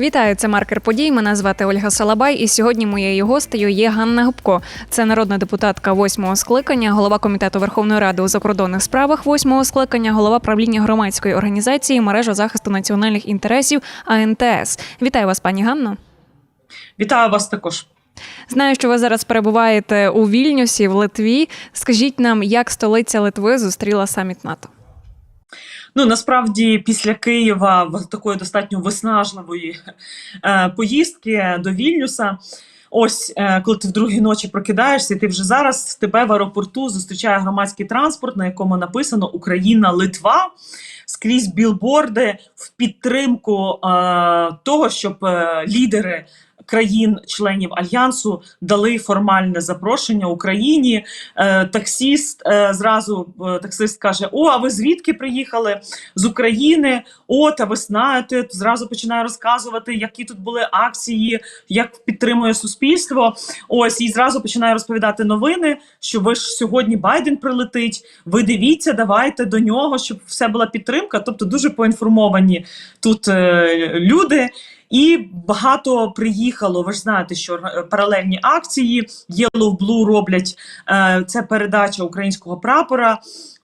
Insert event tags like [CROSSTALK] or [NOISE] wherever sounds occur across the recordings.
Вітаю, це маркер подій. Мене звати Ольга Салабай, і сьогодні моєю гостею є Ганна Губко. Це народна депутатка восьмого скликання, голова комітету Верховної Ради у закордонних справах восьмого скликання, голова правління громадської організації мережа захисту національних інтересів АНТС. Вітаю вас, пані Ганно. Вітаю вас також. Знаю, що ви зараз перебуваєте у Вільнюсі в Литві. Скажіть нам, як столиця Литви зустріла саміт НАТО? Ну насправді після Києва такої достатньо виснажливої е, поїздки до Вільнюса. Ось е, коли ти в другій ночі прокидаєшся, ти вже зараз тебе в аеропорту зустрічає громадський транспорт, на якому написано Україна, Литва. Скрізь білборди в підтримку е, того, щоб е, лідери країн-членів альянсу дали формальне запрошення Україні. Е, таксіст е, зразу е, таксист каже: О, а ви звідки приїхали? З України? От, а ви знаєте, зразу починає розказувати, які тут були акції, як підтримує суспільство. Ось і зразу починає розповідати новини, що ви ж сьогодні Байден прилетить. Ви дивіться, давайте до нього, щоб все була підтримка. Тобто дуже поінформовані тут е, люди. І багато приїхало. Ви ж знаєте, що е, паралельні акції Yellow Blue роблять е, це передача українського прапора.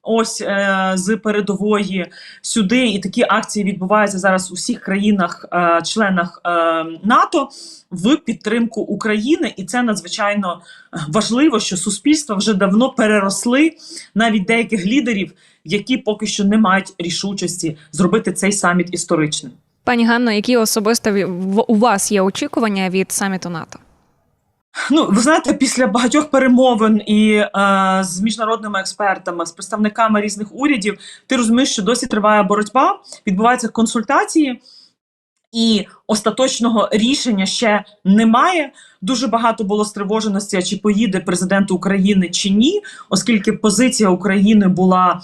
Ось е, з передової сюди, і такі акції відбуваються зараз у всіх країнах, е, е, НАТО в підтримку України, і це надзвичайно важливо, що суспільства вже давно переросли навіть деяких лідерів, які поки що не мають рішучості зробити цей саміт історичним. Пані Ганно, які особисто у вас є очікування від саміту НАТО? Ну, ви знаєте, після багатьох перемовин і е, з міжнародними експертами, з представниками різних урядів, ти розумієш, що досі триває боротьба, відбуваються консультації, і остаточного рішення ще немає. Дуже багато було стривоженості, чи поїде президент України чи ні, оскільки позиція України була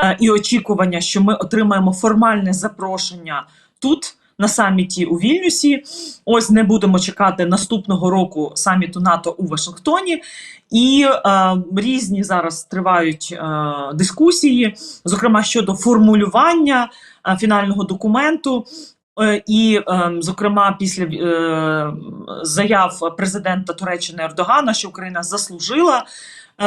е, і очікування, що ми отримаємо формальне запрошення тут. На саміті у Вільнюсі, ось не будемо чекати наступного року саміту НАТО у Вашингтоні, і е, різні зараз тривають е, дискусії, зокрема щодо формулювання е, фінального документу. Е, І, е, зокрема, після е, заяв президента Туреччини Ердогана, що Україна заслужила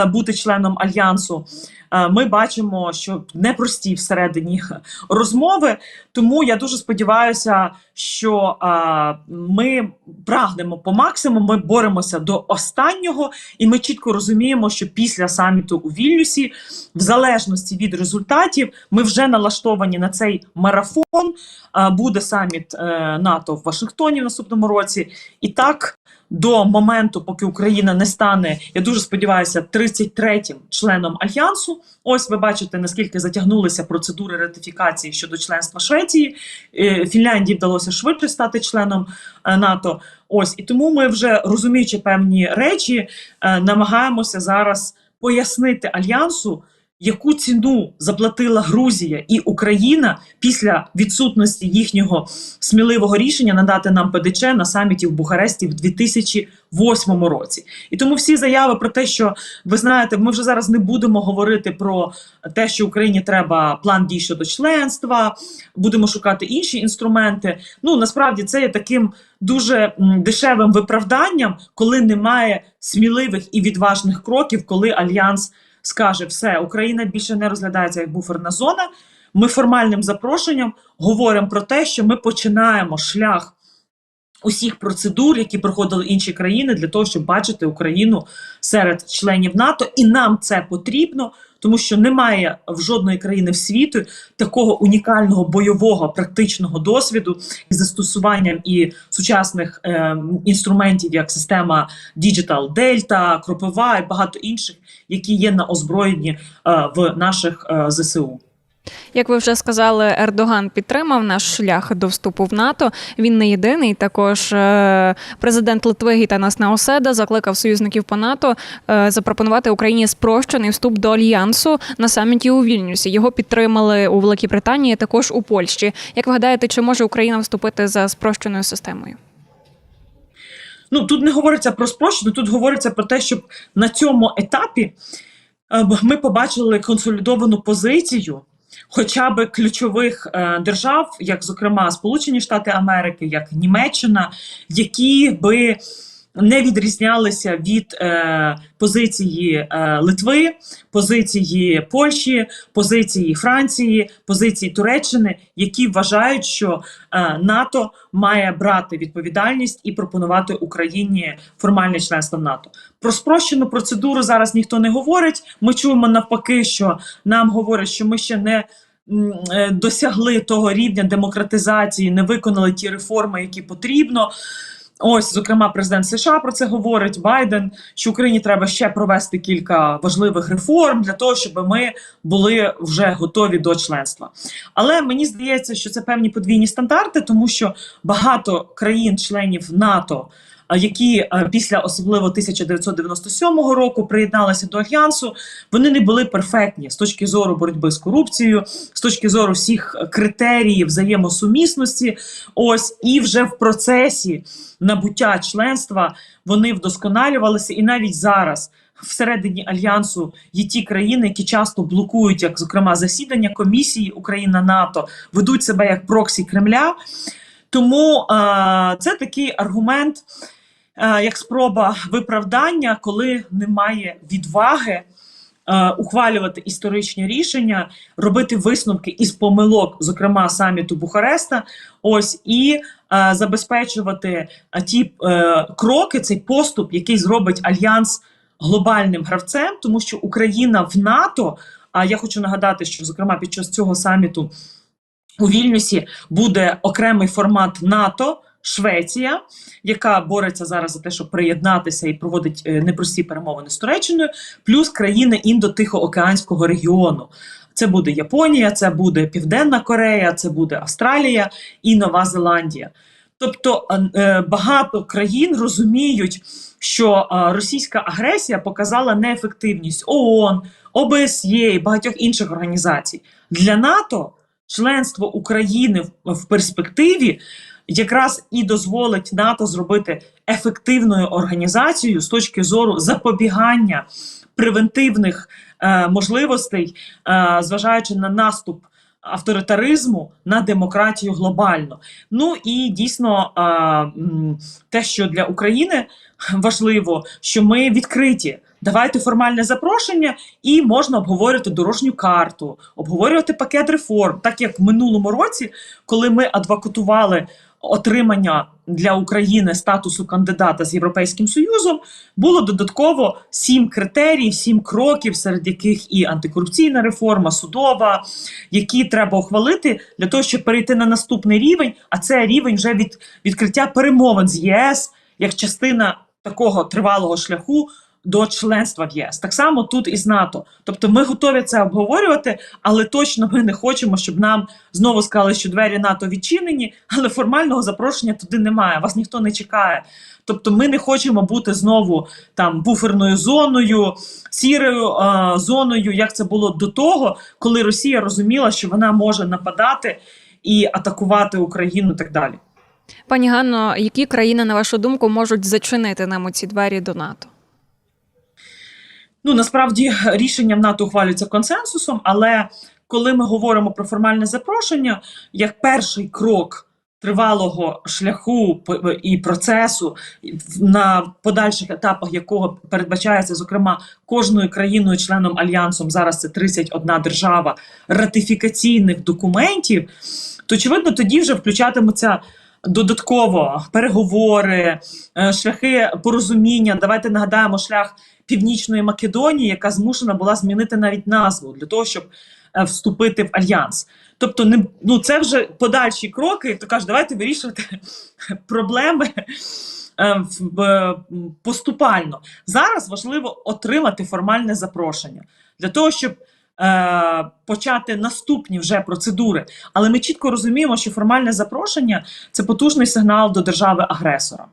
бути членом альянсу, е, ми бачимо, що непрості всередині розмови. Тому я дуже сподіваюся, що е, ми прагнемо по максимуму, ми боремося до останнього, і ми чітко розуміємо, що після саміту у Вільнюсі, в залежності від результатів, ми вже налаштовані на цей марафон. Е, Буде саміт е, НАТО в Вашингтоні в наступному році. І так до моменту, поки Україна не стане, я дуже сподіваюся, 33-м членом альянсу. Ось ви бачите, наскільки затягнулися процедури ратифікації щодо членства Швеції. Е, Фінляндії вдалося швидше стати членом е, НАТО. Ось і тому ми вже розуміючи певні речі, е, намагаємося зараз пояснити альянсу. Яку ціну заплатила Грузія і Україна після відсутності їхнього сміливого рішення надати нам ПДЧ на саміті в Бухаресті в 2008 році? І тому всі заяви про те, що ви знаєте, ми вже зараз не будемо говорити про те, що Україні треба план дій щодо членства, будемо шукати інші інструменти. Ну насправді це є таким дуже дешевим виправданням, коли немає сміливих і відважних кроків, коли альянс скаже, все, Україна більше не розглядається як буферна зона. Ми формальним запрошенням говоримо про те, що ми починаємо шлях усіх процедур, які проходили інші країни, для того, щоб бачити Україну серед членів НАТО, і нам це потрібно. Тому що немає в жодної країни в світу такого унікального бойового практичного досвіду із застосуванням і сучасних е, інструментів, як система Digital Delta, Кропива і багато інших, які є на озброєнні е, в наших е, ЗСУ. Як ви вже сказали, Ердоган підтримав наш шлях до вступу в НАТО. Він не єдиний. Також е, президент Литви Гітанас Неоседа закликав союзників по НАТО е, запропонувати Україні спрощений вступ до альянсу на саміті у Вільнюсі. Його підтримали у Великій Британії, також у Польщі. Як ви гадаєте, чи може Україна вступити за спрощеною системою? Ну тут не говориться про спрощення, тут говориться про те, щоб на цьому етапі е, ми побачили консолідовану позицію хоча б ключових е, держав, як зокрема Сполучені Штати Америки, як Німеччина, які би не відрізнялися від е, позиції е, Литви, позиції Польщі, позиції Франції, позиції Туреччини, які вважають, що е, НАТО має брати відповідальність і пропонувати Україні формальне членство в НАТО. Про спрощену процедуру зараз ніхто не говорить. Ми чуємо навпаки, що нам говорять, що ми ще не е, досягли того рівня демократизації, не виконали ті реформи, які потрібно. Ось, зокрема, президент США про це говорить Байден, що Україні треба ще провести кілька важливих реформ для того, щоб ми були вже готові до членства. Але мені здається, що це певні подвійні стандарти, тому що багато країн-членів НАТО. Які е, після особливо 1997 року приєдналися до альянсу, вони не були перфектні з точки зору боротьби з корупцією, з точки зору всіх критеріїв взаємосумісності. Ось і вже в процесі набуття членства вони вдосконалювалися, і навіть зараз. Всередині альянсу є ті країни, які часто блокують, як зокрема засідання комісії Україна НАТО, ведуть себе як проксі Кремля. Тому е, це такий аргумент, е, як спроба виправдання, коли немає відваги е, ухвалювати історичні рішення, робити висновки із помилок, зокрема саміту Бухареста, ось і е, забезпечувати е, ті е, кроки, цей поступ, який зробить альянс глобальним гравцем, тому що Україна в НАТО. А я хочу нагадати, що зокрема під час цього саміту у Вільнюсі буде окремий формат НАТО. Швеція, яка бореться зараз за те, щоб приєднатися і проводить е, непрості перемовини з Туреччиною, плюс країни індо-тихоокеанського регіону. Це буде Японія, це буде Південна Корея, це буде Австралія і Нова Зеландія. Тобто е, е, багато країн розуміють, що російська агресія показала неефективність ООН, ОБСЄ і багатьох інших організацій для НАТО. Членство України в перспективі якраз і дозволить НАТО зробити ефективною організацією з точки зору запобігання превентивних е, можливостей, е, зважаючи на наступ авторитаризму на демократію глобально. Ну і дійсно е, те, що для України важливо, що ми відкриті. Давайте формальне запрошення, і можна обговорювати дорожню карту, обговорювати пакет реформ, так як в минулому році, коли ми адвокатували отримання для України статусу кандидата з Європейським Союзом, було додатково сім критеріїв, сім кроків, серед яких і антикорупційна реформа, судова, які треба ухвалити для того, щоб перейти на наступний рівень. А це рівень вже від відкриття перемовин з ЄС як частина такого тривалого шляху до членства в ЄС. Так само тут і з НАТО. Тобто ми готові це обговорювати, але точно ми не хочемо, щоб нам знову сказали, що двері НАТО відчинені, але формального запрошення туди немає. Вас ніхто не чекає. Тобто, ми не хочемо бути знову там буферною зоною, сірою е, зоною, як це було до того, коли Росія розуміла, що вона може нападати і атакувати Україну, і так далі. Пані Ганно, які країни, на вашу думку, можуть зачинити нам ці двері до НАТО? Ну насправді рішення в НАТО ухвалюється консенсусом, але коли ми говоримо про формальне запрошення, як перший крок тривалого шляху і процесу, на подальших етапах якого передбачається, зокрема, кожною країною-членом альянсом, зараз це 31 держава ратифікаційних документів, то очевидно тоді вже включатимуться. Додатково переговори, е, шляхи порозуміння. Давайте нагадаємо шлях Північної Македонії, яка змушена була змінити навіть назву для того, щоб е, вступити в альянс. Тобто, не ну це вже подальші кроки. То кажуть, давайте вирішувати [LAUGHS] проблеми е, поступально. Зараз важливо отримати формальне запрошення для того, щоб е, почати наступні вже процедури. Але ми чітко розуміємо, що формальне запрошення це потужний сигнал до держави-агресора.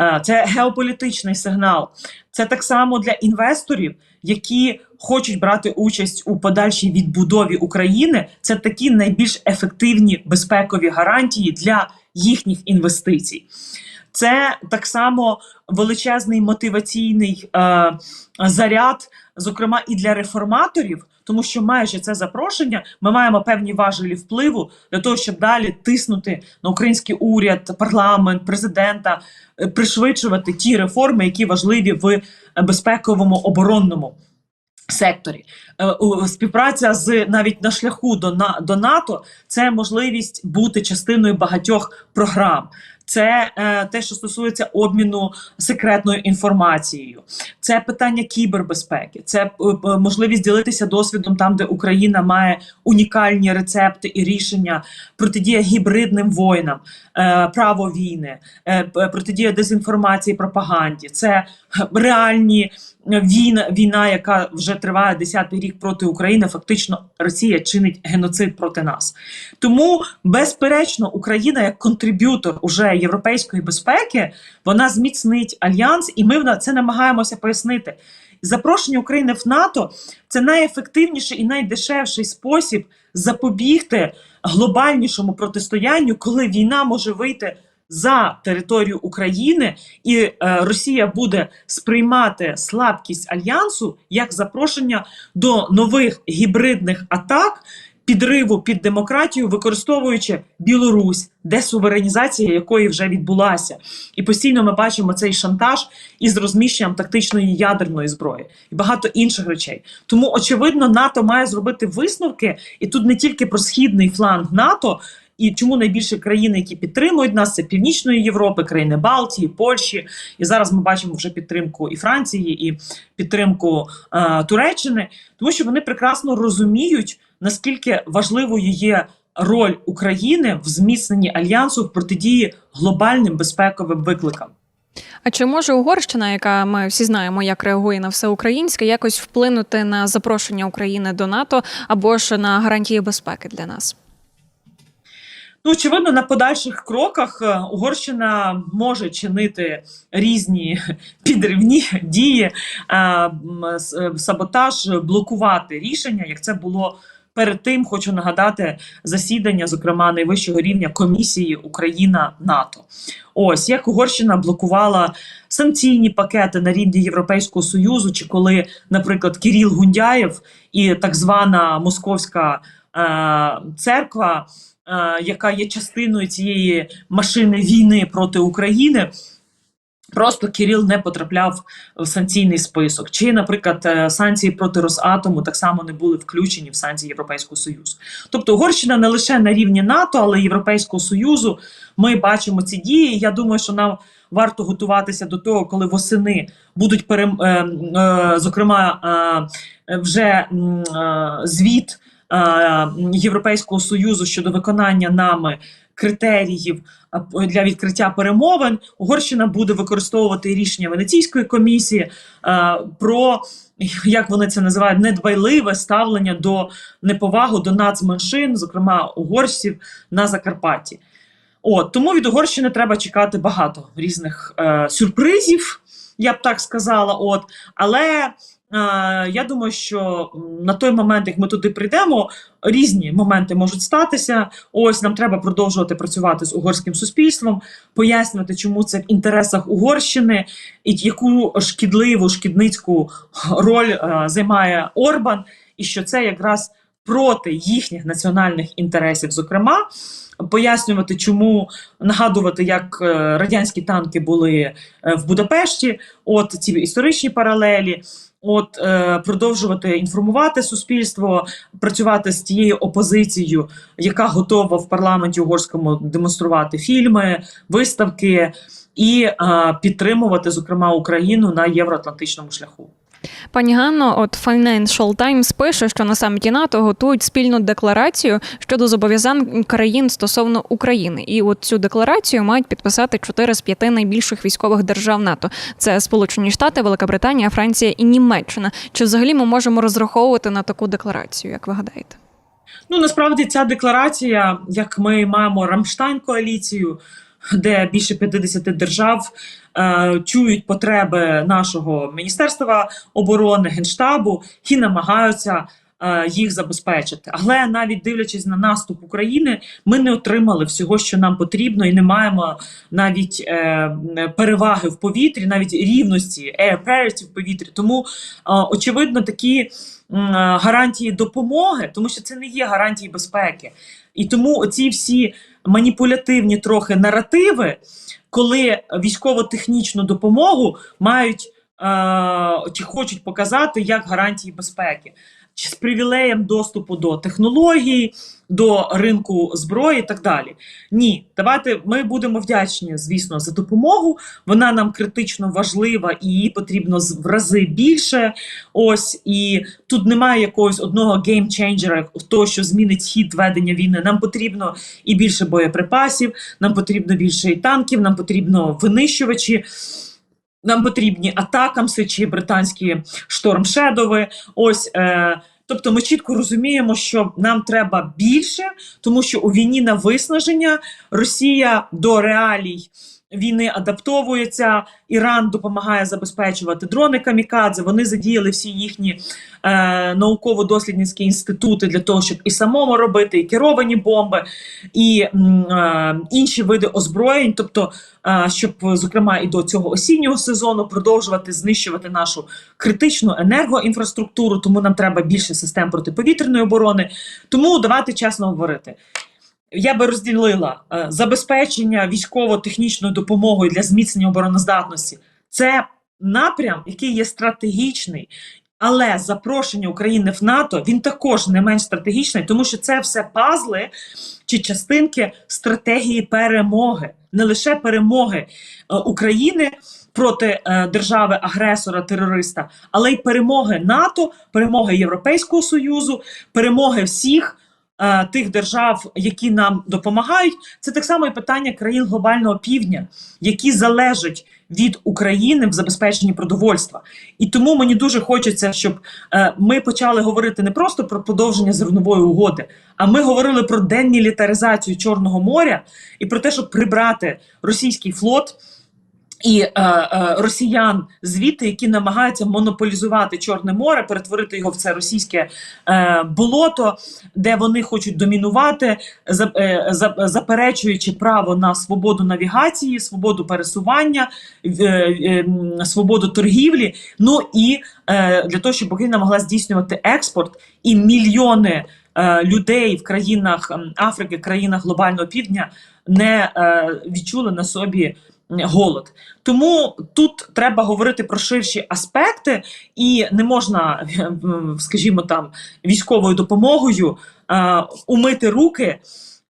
Е, Це геополітичний сигнал. Це так само для інвесторів, які хочуть брати участь у подальшій відбудові України. Це такі найбільш ефективні безпекові гарантії для їхніх інвестицій. Це так само величезний мотиваційний е, заряд, зокрема і для реформаторів, тому що маючи це запрошення, ми маємо певні важелі впливу для того, щоб далі тиснути на український уряд, парламент, президента, е, пришвидшувати ті реформи, які важливі в е, безпековому оборонному. Секторі Е, співпраця з навіть на шляху до до НАТО це можливість бути частиною багатьох програм. Це е, те, що стосується обміну секретною інформацією, це питання кібербезпеки, це е, е, можливість ділитися досвідом там, де Україна має унікальні рецепти і рішення, протидія гібридним воїнам, е, право війни, е, протидія дезінформації, пропаганді. Це е, реальні війна, війна, яка вже триває десятий рік проти України. Фактично, Росія чинить геноцид проти нас. Тому, безперечно, Україна як контриб'ютор уже європейської безпеки, вона зміцнить альянс, і ми на це намагаємося пояснити. Запрошення України в НАТО це найефективніший і найдешевший спосіб запобігти глобальнішому протистоянню, коли війна може вийти за територію України, і е, Росія буде сприймати слабкість альянсу як запрошення до нових гібридних атак. Підриву під демократію, використовуючи Білорусь, десуверенізація якої вже відбулася, і постійно ми бачимо цей шантаж із розміщенням тактичної ядерної зброї і багато інших речей. Тому очевидно, НАТО має зробити висновки, і тут не тільки про східний фланг НАТО. І чому найбільше країни, які підтримують нас, це Північної Європи, країни Балтії, Польщі. І зараз ми бачимо вже підтримку і Франції, і підтримку е, Туреччини, тому що вони прекрасно розуміють, наскільки важливою є роль України в зміцненні альянсу в протидії глобальним безпековим викликам. А чи може Угорщина, яка ми всі знаємо, як реагує на все українське, якось вплинути на запрошення України до НАТО або ж на гарантії безпеки для нас? Ну, очевидно, на подальших кроках е, Угорщина може чинити різні [LAUGHS] підривні дії, е, саботаж, блокувати рішення, як це було. Перед тим хочу нагадати засідання, зокрема найвищого рівня комісії Україна НАТО. Ось як Угорщина блокувала санкційні пакети на рівні Європейського союзу, чи коли, наприклад, Кіріл Гундяєв і так звана московська е, церква е, яка є частиною цієї машини війни проти України. Просто Кирил не потрапляв в санкційний список. Чи, наприклад, е, санкції проти Росатому так само не були включені в санкції Європейського Союзу. Тобто Угорщина не лише на рівні НАТО, але й Європейського Союзу. Ми бачимо ці дії. Я думаю, що нам варто готуватися до того, коли восени будуть перем... е, е, зокрема вже звіт Європейського союзу щодо виконання нами критеріїв для відкриття перемовин. Угорщина буде використовувати рішення Венеційської комісії е, про як вони це називають недбайливе ставлення до неповагу до нацменшин, зокрема угорців на Закарпатті. От тому від Угорщини треба чекати багато різних е, сюрпризів, я б так сказала. От, але Я думаю, що на той момент, як ми туди прийдемо, різні моменти можуть статися. Ось нам треба продовжувати працювати з угорським суспільством, пояснювати, чому це в інтересах Угорщини, і яку шкідливу шкідницьку роль е, займає Орбан, і що це якраз проти їхніх національних інтересів, зокрема. Пояснювати, чому нагадувати, як е, радянські танки були е, в Будапешті, от ці історичні паралелі, от е, продовжувати інформувати суспільство, працювати з тією опозицією, яка готова в парламенті угорському демонструвати фільми, виставки і е, підтримувати, зокрема, Україну на євроатлантичному шляху. Пані Ганно, от Financial Times пише, що на саміті НАТО готують спільну декларацію щодо зобов'язань країн стосовно України. І от цю декларацію мають підписати чотири з п'яти найбільших військових держав НАТО: це Сполучені Штати, Велика Британія, Франція і Німеччина. Чи взагалі ми можемо розраховувати на таку декларацію? Як ви гадаєте? Ну насправді ця декларація, як ми маємо Рамштайн коаліцію, де більше 50 держав е, чують потреби нашого міністерства оборони, генштабу і намагаються е, їх забезпечити. Але навіть дивлячись на наступ України, ми не отримали всього, що нам потрібно, і не маємо навіть е, переваги в повітрі, навіть рівності air parity в повітрі. Тому е, очевидно такі е, гарантії допомоги, тому що це не є гарантії безпеки. І тому ці всі маніпулятивні трохи наративи, коли військово-технічну допомогу мають е, чи хочуть показати як гарантії безпеки, з привілеєм доступу до технологій, до ринку зброї і так далі. Ні, давайте ми будемо вдячні, звісно, за допомогу. Вона нам критично важлива і її потрібно в рази більше. Ось і тут немає якогось одного геймченджера, того, що змінить хід ведення війни. Нам потрібно і більше боєприпасів, нам потрібно більше і танків, нам потрібно винищувачі. Нам потрібні атакамси чи британські штормшедови. Ось е, тобто, ми чітко розуміємо, що нам треба більше, тому що у війні на виснаження Росія до реалій війни адаптовується. Іран допомагає забезпечувати дрони камікадзе. Вони задіяли всі їхні е, науково-дослідницькі інститути для того, щоб і самому робити, і керовані бомби, і е, інші види озброєнь. Тобто, е, щоб зокрема і до цього осіннього сезону продовжувати знищувати нашу критичну енергоінфраструктуру. Тому нам треба більше систем протиповітряної оборони. Тому давайте чесно говорити. Я би розділила е, забезпечення військово-технічною допомогою для зміцнення обороноздатності. Це напрям, який є стратегічний, але запрошення України в НАТО він також не менш стратегічний, тому що це все пазли чи частинки стратегії перемоги, не лише перемоги е, України проти е, держави-агресора, терориста, але й перемоги НАТО, перемоги Європейського Союзу, перемоги всіх тих держав, які нам допомагають. Це так само і питання країн глобального півдня, які залежать від України в забезпеченні продовольства. І тому мені дуже хочеться, щоб е, ми почали говорити не просто про продовження зернової угоди, а ми говорили про демілітаризацію Чорного моря і про те, щоб прибрати російський флот. І е, е, росіян звідти, які намагаються монополізувати Чорне море, перетворити його в це російське е, болото, де вони хочуть домінувати, за, е, за, заперечуючи право на свободу навігації, свободу пересування, е, е, свободу торгівлі. Ну і е, для того, щоб Україна могла здійснювати експорт і мільйони е, людей в країнах Африки, країнах глобального півдня не е, відчули на собі голод. Тому тут треба говорити про ширші аспекти, і не можна, [LAUGHS] скажімо там, військовою допомогою е, умити руки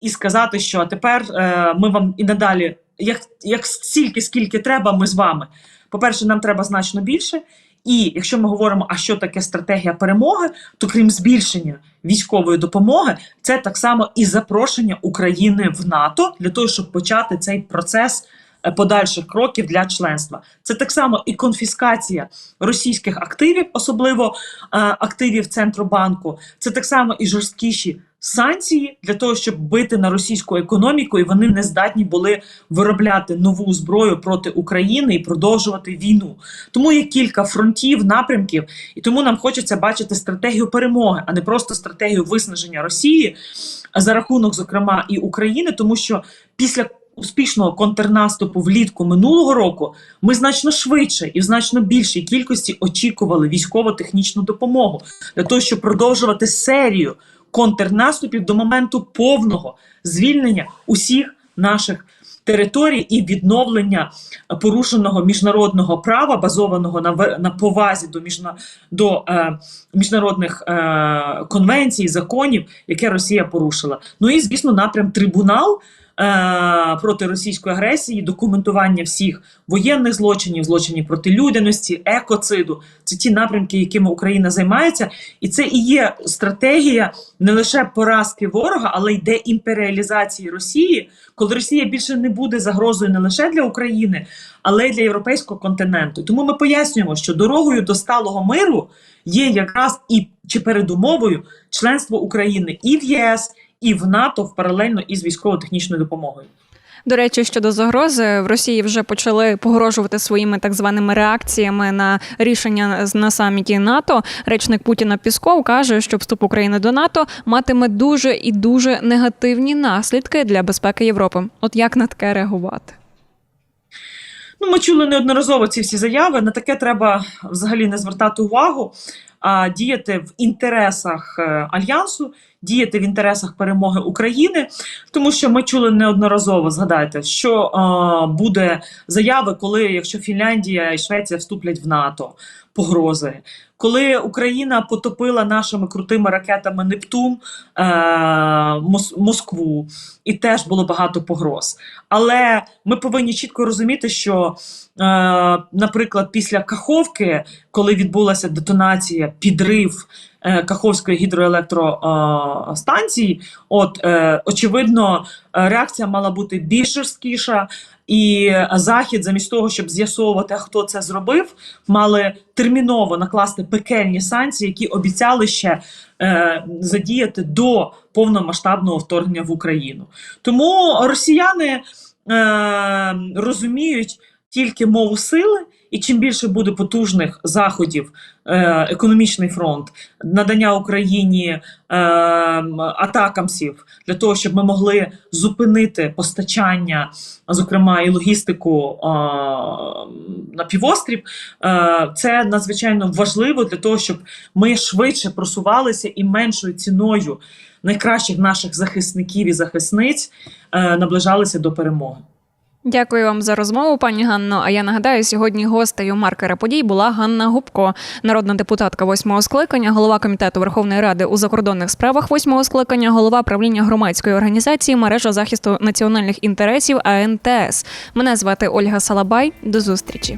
і сказати, що тепер е, ми вам і надалі, як, як стільки, скільки треба, ми з вами. По-перше, нам треба значно більше. І якщо ми говоримо, а що таке стратегія перемоги, то крім збільшення військової допомоги, це так само і запрошення України в НАТО для того, щоб почати цей процес подальших кроків для членства. Це так само і конфіскація російських активів, особливо е, активів Центробанку. Це так само і жорсткіші санкції для того, щоб бити на російську економіку, і вони не здатні були виробляти нову зброю проти України і продовжувати війну. Тому є кілька фронтів, напрямків, і тому нам хочеться бачити стратегію перемоги, а не просто стратегію виснаження Росії за рахунок, зокрема, і України, тому що після успішного контрнаступу влітку минулого року ми значно швидше і в значно більшій кількості очікували військово-технічну допомогу для того, щоб продовжувати серію контрнаступів до моменту повного звільнення усіх наших територій і відновлення порушеного міжнародного права, базованого на на повазі до міжна, до е, міжнародних е, конвенцій, законів, яке Росія порушила. Ну і звісно, напрям трибунал. Е, Проти російської агресії, документування всіх воєнних злочинів, злочинів проти людяності, екоциду це ті напрямки, якими Україна займається, і це і є стратегія не лише поразки ворога, але й деімперіалізації Росії, коли Росія більше не буде загрозою не лише для України, але й для європейського континенту. Тому ми пояснюємо, що дорогою до сталого миру є якраз і чи передумовою членство України і в ЄС, і в НАТО в паралельно із військово-технічною допомогою. До речі, щодо загрози, в Росії вже почали погрожувати своїми так званими реакціями на рішення на саміті НАТО. Речник Путіна Пісков каже, що вступ України до НАТО матиме дуже і дуже негативні наслідки для безпеки Європи. От як на таке реагувати? Ну, ми чули неодноразово ці всі заяви. На таке треба взагалі не звертати увагу, а діяти в інтересах е, альянсу, діяти в інтересах перемоги України, тому що ми чули неодноразово. Згадайте, що буде заяви, коли якщо Фінляндія і Швеція вступлять в НАТО, погрози. Коли Україна потопила нашими крутими ракетами Нептун е, Мос- Москву, і теж було багато погроз. Але ми повинні чітко розуміти, що, наприклад, після Каховки, коли відбулася детонація, підрив е, Каховської гідроелектростанції, от е, очевидно, е, реакція мала бути більш жорсткіша, і захід, замість того, щоб з'ясовувати, хто це зробив, мали терміново накласти пекельні санкції, які обіцяли ще е, задіяти до повномасштабного вторгнення в Україну. Тому росіяни е, розуміють тільки мову сили, і чим більше буде потужних заходів, е, економічний фронт, надання Україні е, атакамсів для того, щоб ми могли зупинити постачання, зокрема і логістику е, на півострів, е, це надзвичайно важливо для того, щоб ми швидше просувалися і меншою ціною найкращих наших захисників і захисниць е, наближалися до перемоги. Дякую вам за розмову, пані Ганно. А я нагадаю, сьогодні гостею маркера подій була Ганна Губко, народна депутатка восьмого скликання, голова комітету Верховної Ради у закордонних справах восьмого скликання, голова правління громадської організації мережа захисту національних інтересів АНТС. Мене звати Ольга Салабай. До зустрічі.